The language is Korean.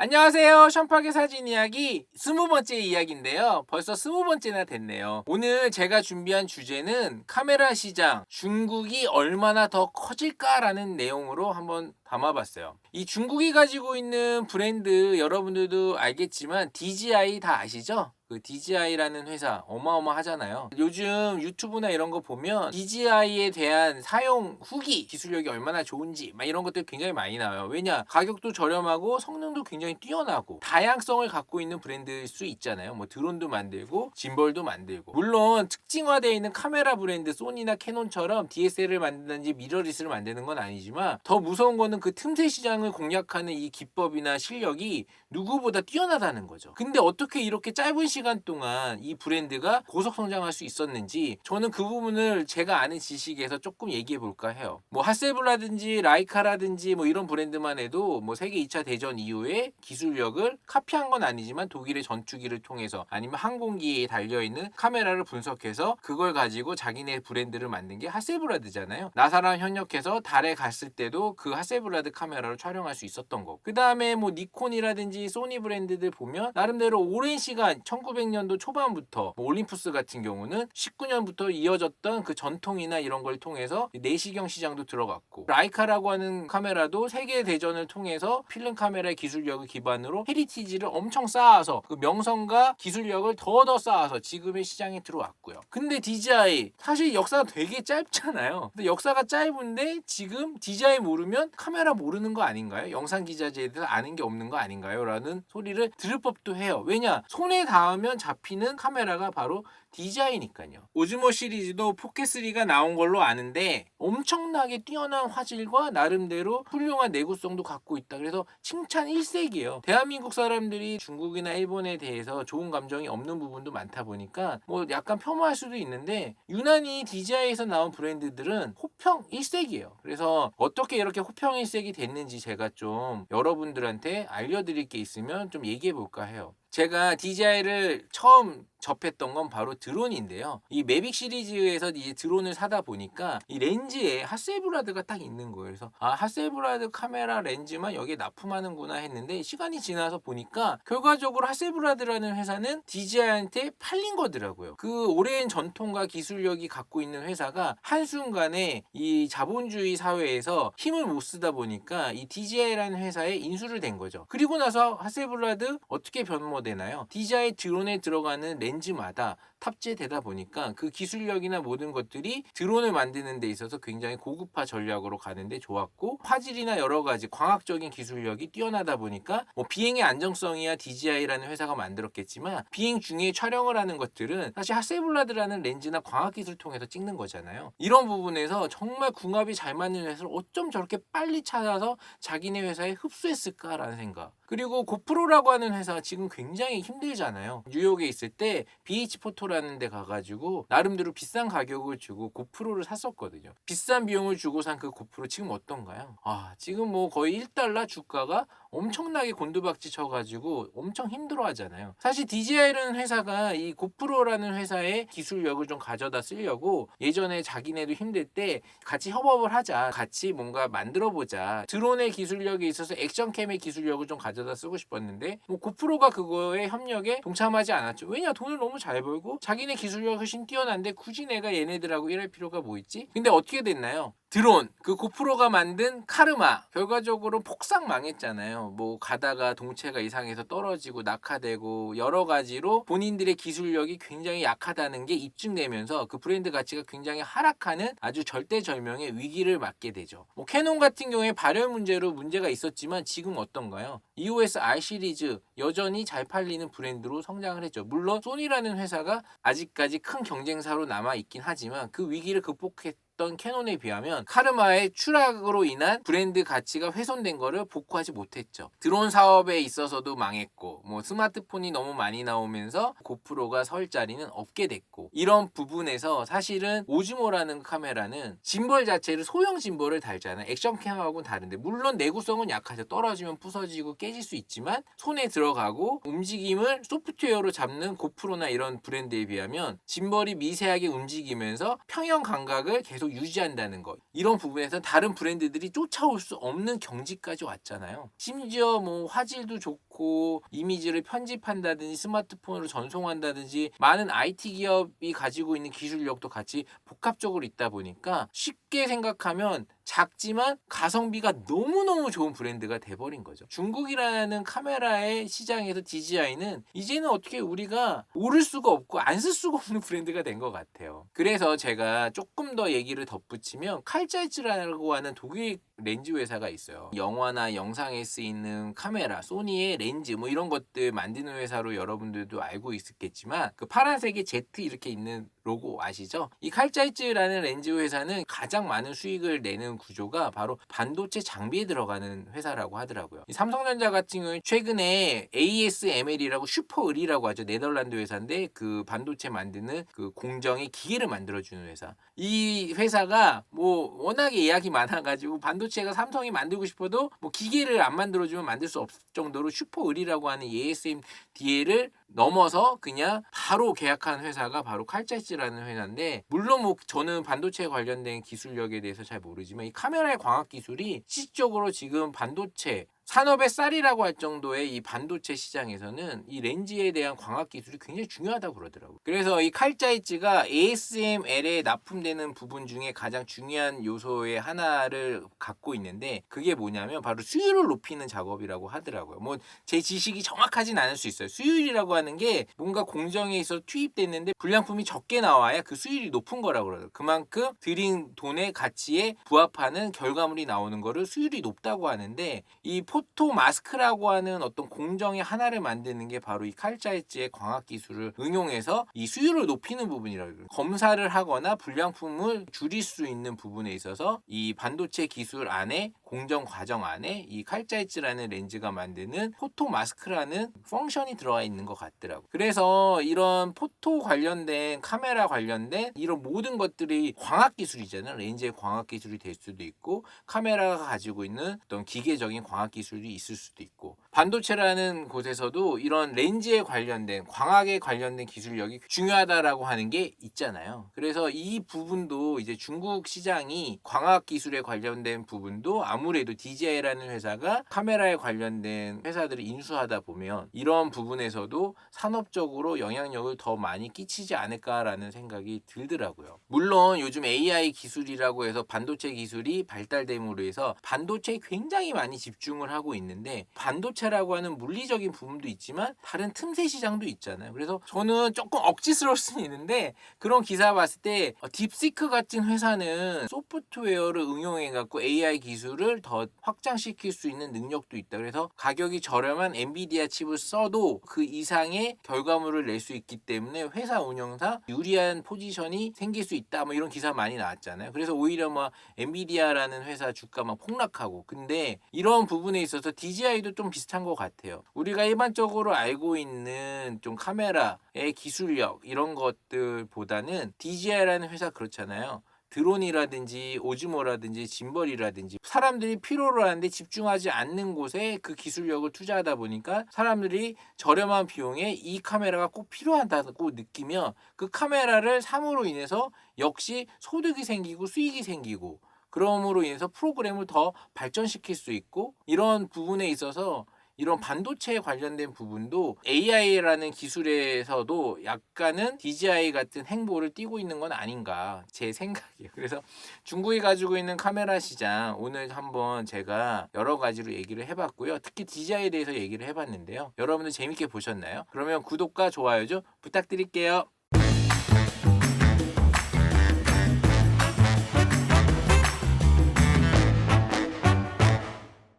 안녕하세요. 션팍의 사진 이야기 스무 번째 이야기인데요. 벌써 스무 번째나 됐네요. 오늘 제가 준비한 주제는 카메라 시장 중국이 얼마나 더 커질까라는 내용으로 한번 담아봤어요. 이 중국이 가지고 있는 브랜드 여러분들도 알겠지만 DJI 다 아시죠? 그 DJI라는 회사 어마어마하잖아요. 요즘 유튜브나 이런 거 보면 DJI에 대한 사용 후기 기술력이 얼마나 좋은지 막 이런 것들 굉장히 많이 나와요. 왜냐 가격도 저렴하고 성능도 굉장히 뛰어나고 다양성을 갖고 있는 브랜드일 수 있잖아요. 뭐 드론도 만들고 짐벌도 만들고 물론 특징화되어 있는 카메라 브랜드 소니나 캐논처럼 DSL을 만든다든지 미러리스를 만드는 건 아니지만 더 무서운 거는 그 틈새 시장을 공략하는 이 기법이나 실력이 누구보다 뛰어나다는 거죠. 근데 어떻게 이렇게 짧은 시간 동안 이 브랜드가 고속 성장할 수 있었는지 저는 그 부분을 제가 아는 지식에서 조금 얘기해 볼까 해요. 뭐 하세블라든지 라이카라든지 뭐 이런 브랜드만 해도 뭐 세계 2차 대전 이후에 기술력을 카피한 건 아니지만 독일의 전투기를 통해서 아니면 항공기에 달려 있는 카메라를 분석해서 그걸 가지고 자기네 브랜드를 만든 게 하세블라드잖아요. 나사랑 협력해서 달에 갔을 때도 그 하세 블라드 카메라로 촬영할 수 있었던 거고. 그다음에 뭐 니콘이라든지 소니 브랜드들 보면 나름대로 오랜 시간 1900년도 초반부터 뭐 올림푸스 같은 경우는 19년부터 이어졌던 그 전통이나 이런 걸 통해서 내시경 시장도 들어갔고 라이카라고 하는 카메라도 세계 대전을 통해서 필름 카메라의 기술력을 기반으로 헤리티지를 엄청 쌓아서 그 명성과 기술력을 더더 쌓아서 지금의 시장에 들어왔고요. 근데 DJI 사실 역사가 되게 짧잖아요. 근데 역사가 짧은데 지금 DJI 모르면 카메라 모르는 거 아닌가요? 영상 기자재에 대해서 아는 게 없는 거 아닌가요? 라는 소리를 들을 법도 해요. 왜냐? 손에 닿으면 잡히는 카메라가 바로 DJI니까요. 오즈모 시리즈도 포켓3가 나온 걸로 아는데 엄청나게 뛰어난 화질과 나름대로 훌륭한 내구성도 갖고 있다. 그래서 칭찬 일색이에요. 대한민국 사람들이 중국이나 일본에 대해서 좋은 감정이 없는 부분도 많다 보니까 뭐 약간 폄하할 수도 있는데 유난히 DJI에서 나온 브랜드들은 호평 일색이에요. 그래서 어떻게 이렇게 호평 일색이 됐는지 제가 좀 여러분들한테 알려드릴 게 있으면 좀 얘기해 볼까 해요. 제가 DJI를 처음 접했던 건 바로 드론인데요. 이 매빅 시리즈에서 이 드론을 사다 보니까 이 렌즈에 하셀브라드가 딱 있는 거예요. 그래서 아 하셀브라드 카메라 렌즈만 여기에 납품하는구나 했는데 시간이 지나서 보니까 결과적으로 하셀브라드라는 회사는 DJI한테 팔린 거더라고요. 그 오랜 전통과 기술력이 갖고 있는 회사가 한순간에 이 자본주의 사회에서 힘을 못 쓰다 보니까 이 DJI라는 회사에 인수를 된 거죠. 그리고 나서 하셀브라드 어떻게 변모 되나요? DJI 드론에 들어가는 렌즈마다 탑재되다 보니까 그 기술력이나 모든 것들이 드론을 만드는 데 있어서 굉장히 고급화 전략으로 가는데 좋았고 화질이나 여러 가지 광학적인 기술력이 뛰어나다 보니까 뭐 비행의 안정성이야 DJI라는 회사가 만들었겠지만 비행 중에 촬영을 하는 것들은 사실 하세블라드라는 렌즈나 광학 기술 통해서 찍는 거잖아요. 이런 부분에서 정말 궁합이 잘 맞는 회사를 어쩜 저렇게 빨리 찾아서 자기네 회사에 흡수했을까라는 생각. 그리고 고프로라고 하는 회사가 지금 굉장히 힘들잖아요. 뉴욕에 있을 때 BH 포토 라는 데 가가지고 나름대로 비싼 가격을 주고 고프로를 샀었거든요. 비싼 비용을 주고 산 그 고프로 지금 어떤가요? 아 지금 뭐 거의 1달러 주가가 엄청나게 곤두박질 쳐가지고 엄청 힘들어 하잖아요. 사실 DJI라는 회사가 이 고프로라는 회사의 기술력을 좀 가져다 쓰려고 예전에 자기네도 힘들 때 같이 협업을 하자. 같이 뭔가 만들어 보자. 드론의 기술력에 있어서 액션캠의 기술력을 좀 가져다 쓰고 싶었는데 뭐 고프로가 그거에 협력에 동참하지 않았죠. 왜냐 돈을 너무 잘 벌고 자기네 기술력이 훨씬 뛰어난데 굳이 내가 얘네들하고 일할 필요가 뭐 있지? 근데 어떻게 됐나요? 드론 그 고프로가 만든 카르마 결과적으로 폭삭 망했잖아요. 뭐 가다가 동체가 이상해서 떨어지고 낙하되고 여러 가지로 본인들의 기술력이 굉장히 약하다는 게 입증되면서 그 브랜드 가치가 굉장히 하락하는 아주 절대절명의 위기를 맞게 되죠. 뭐 캐논 같은 경우에 발열 문제로 문제가 있었지만 지금 어떤가요? EOS R 시리즈 여전히 잘 팔리는 브랜드로 성장을 했죠. 물론 소니라는 회사가 아직까지 큰 경쟁사로 남아 있긴 하지만 그 위기를 극복했 던 캐논에 비하면 카르마의 추락으로 인한 브랜드 가치가 훼손된 거를 복구하지 못했죠. 드론 사업에 있어서도 망했고 뭐 스마트폰이 너무 많이 나오면서 고프로가 설 자리는 없게 됐고 이런 부분에서 사실은 오즈모라는 카메라는 짐벌 자체를 소형 짐벌을 달잖아요. 액션캠하고는 다른데 물론 내구성은 약하죠. 떨어지면 부서지고 깨질 수 있지만 손에 들어가고 움직임을 소프트웨어로 잡는 고프로나 이런 브랜드에 비하면 짐벌이 미세하게 움직이면서 평형 감각을 계속 계속 유지한다는 것 이런 부분에서 다른 브랜드들이 쫓아올 수 없는 경지까지 왔잖아요. 심지어 뭐 화질도 좋고 이미지를 편집한다든지 스마트폰으로 전송한다든지 많은 IT 기업이 가지고 있는 기술력도 같이 복합적으로 있다 보니까 쉽게 생각하면 작지만 가성비가 너무너무 좋은 브랜드가 돼버린 거죠. 중국이라는 카메라의 시장에서 DJI는 이제는 어떻게 우리가 오를 수가 없고 안 쓸 수가 없는 브랜드가 된 것 같아요. 그래서 제가 조금 더 얘기를 덧붙이면 칼자이츠라고 하는 독일 렌즈 회사가 있어요. 영화나 영상에 쓰이는 카메라, 소니의 렌즈 뭐 이런 것들 만드는 회사로 여러분들도 알고 있었겠지만 그 파란색에 Z 이렇게 있는 로고 아시죠? 이 칼자이츠라는 렌즈 회사는 가장 많은 수익을 내는 구조가 바로 반도체 장비에 들어가는 회사라고 하더라고요. 이 삼성전자 같은 경우에 최근에 ASML이라고 슈퍼을이라고 하죠. 네덜란드 회사인데 그 반도체 만드는 그 공정의 기계를 만들어주는 회사. 이 회사가 뭐 워낙에 예약이 많아가지고 반도체가 삼성이 만들고 싶어도 뭐 기계를 안 만들어주면 만들 수 없을 정도로 슈퍼을이라고 하는 ASMDA를 넘어서 그냥 바로 계약한 회사가 바로 칼자이츠라는 회사인데 물론 뭐 저는 반도체 관련된 기술력에 대해서 잘 모르지만 이 카메라의 광학 기술이 실질적으로 지금 반도체 산업의 쌀이라고 할 정도의 이 반도체 시장에서는 이 렌즈에 대한 광학 기술이 굉장히 중요하다고 그러더라고요. 그래서 이 칼자이츠가 ASML에 납품되는 부분 중에 가장 중요한 요소의 하나를 갖고 있는데 그게 뭐냐면 바로 수율을 높이는 작업이라고 하더라고요. 뭐 제 지식이 정확하진 않을 수 있어요. 수율이라고 하는 게 뭔가 공정에 있어 투입됐는데 불량품이 적게 나와야 그 수율이 높은 거라고 그래요. 그만큼 들인 돈의 가치에 부합하는 결과물이 나오는 거를 수율이 높다고 하는데 이 포토 마스크라고 하는 어떤 공정의 하나를 만드는 게 바로 이 칼자이츠의 광학 기술을 응용해서 이 수율을 높이는 부분이라고 해요. 검사를 하거나 불량품을 줄일 수 있는 부분에 있어서 이 반도체 기술 안에 공정 과정 안에 이 칼자이츠라는 렌즈가 만드는 포토 마스크라는 펑션이 들어가 있는 것 같더라고. 그래서 이런 포토 관련된 카메라 관련된 이런 모든 것들이 광학 기술이잖아요. 렌즈의 광학 기술이 될 수도 있고 카메라가 가지고 있는 어떤 기계적인 광학 기술이 있을 수도 있고 반도체라는 곳에서도 이런 렌즈에 관련된 광학에 관련된 기술력이 중요하다라고 하는 게 있잖아요. 그래서 이 부분도 이제 중국 시장이 광학 기술에 관련된 부분도 아무 래도 DJI라는 회사가 카메라에 관련된 회사들을 인수하다 보면 이런 부분에서도 산업적으로 영향력을 더 많이 끼치지 않을까라는 생각이 들더라고요. 물론 요즘 AI 기술이라고 해서 반도체 기술이 발달됨으로 해서 반도체에 굉장히 많이 집중을 하고 있는데 반도체라고 하는 물리적인 부분도 있지만 다른 틈새 시장도 있잖아요. 그래서 저는 조금 억지스러울 수는 있는데 그런 기사 봤을 때 어, 딥시크 같은 회사는 소프트웨어를 응용해 갖고 AI 기술을 더 확장시킬 수 있는 능력도 있다. 그래서 가격이 저렴한 엔비디아 칩을 써도 그 이상의 결과물을 낼 수 있기 때문에 회사 운영상 유리한 포지션이 생길 수 있다. 뭐 이런 기사 많이 나왔잖아요. 그래서 오히려 뭐 엔비디아라는 회사 주가 막 폭락하고 근데 이런 부분에 있어서 DJI도 좀 비슷한 것 같아요. 우리가 일반적으로 알고 있는 좀 카메라의 기술력 이런 것들보다는 DJI라는 회사 그렇잖아요. 드론이라든지 오즈모라든지 짐벌이라든지 사람들이 필요로 하는데 집중하지 않는 곳에 그 기술력을 투자하다 보니까 사람들이 저렴한 비용에 이 카메라가 꼭 필요하다고 느끼면 그 카메라를 삼으로 인해서 역시 소득이 생기고 수익이 생기고 그럼으로 인해서 프로그램을 더 발전시킬 수 있고 이런 부분에 있어서 이런 반도체에 관련된 부분도 AI라는 기술에서도 약간은 DJI 같은 행보를 띠고 있는 건 아닌가 제 생각이에요. 그래서 중국이 가지고 있는 카메라 시장 오늘 한번 제가 여러 가지로 얘기를 해봤고요. 특히 DJI에 대해서 얘기를 해봤는데요. 여러분들 재밌게 보셨나요? 그러면 구독과 좋아요 좀 부탁드릴게요.